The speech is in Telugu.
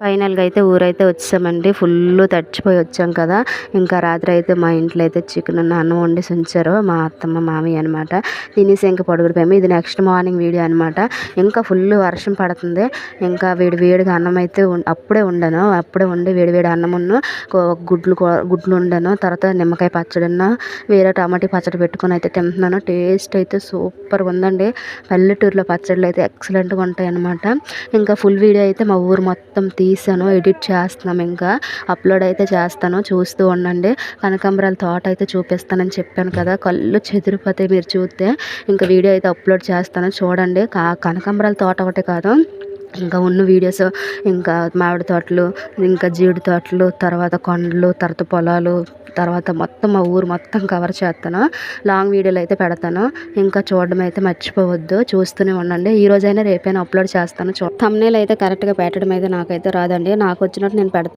ఫైనల్గా అయితే ఊరైతే వచ్చామండి ఫుల్ తడిచిపోయి వచ్చాం కదా. ఇంకా రాత్రి అయితే మా ఇంట్లో అయితే చికెన్ అన్నం వండేసి ఉంచారు మా అత్తమ్మ మామయ్య అనమాట తినేసి ఇంకా పడుకుడిపోయాము ఇది నెక్స్ట్ మార్నింగ్ వీడియో అనమాట ఇంకా ఫుల్ వర్షం పడుతుంది. ఇంకా వేడి వేడిగా అన్నం అయితే అప్పుడే ఉండను. అప్పుడే ఉండి వేడి వేడి అన్నమును గుడ్లు గుడ్లు ఉండను. తర్వాత నిమ్మకాయ పచ్చడిన్న వేరే టమాటీ పచ్చడి పెట్టుకొని అయితే తింటున్నాను. టేస్ట్ అయితే సూపర్గా ఉందండి. పల్లెటూరులో పచ్చళ్ళు అయితే ఎక్సలెంట్గా ఉంటాయి అనమాట ఇంకా ఫుల్ వీడియో అయితే మా ఊరు మొత్తం తీసాను ఎడిట్ చేస్తున్నాం ఇంకా. అప్లోడ్ అయితే చేస్తాను. చూస్తూ ఉండండి. కనకాంబరాల తోట అయితే చూపిస్తానని చెప్పాను కదా. కళ్ళు చెదిరిపోతే మీరు చూస్తే. ఇంకా వీడియో అయితే అప్లోడ్ చేస్తాను. చూడండి. కనకాంబరాల తోట ఒకటే కాదు. ఇంకా ఉన్న వీడియోస్ ఇంకా మామిడి తోటలు ఇంకా జీడి తోటలు తర్వాత కొండలు తర్వాత పొలాలు తర్వాత మొత్తం మా ఊరు మొత్తం కవర్ చేస్తాను. లాంగ్ వీడియోలు అయితే పెడతాను. ఇంకా చూడడం అయితే మర్చిపోవద్దు. చూస్తూనే ఉండండి. ఈ రోజైనా రేపైనా అప్లోడ్ చేస్తాను. చూ తమ్నేలు అయితే కరెక్ట్గా పెట్టడం అయితే నాకైతే రాదండి. నాకు వచ్చినట్టు నేను పెడతాను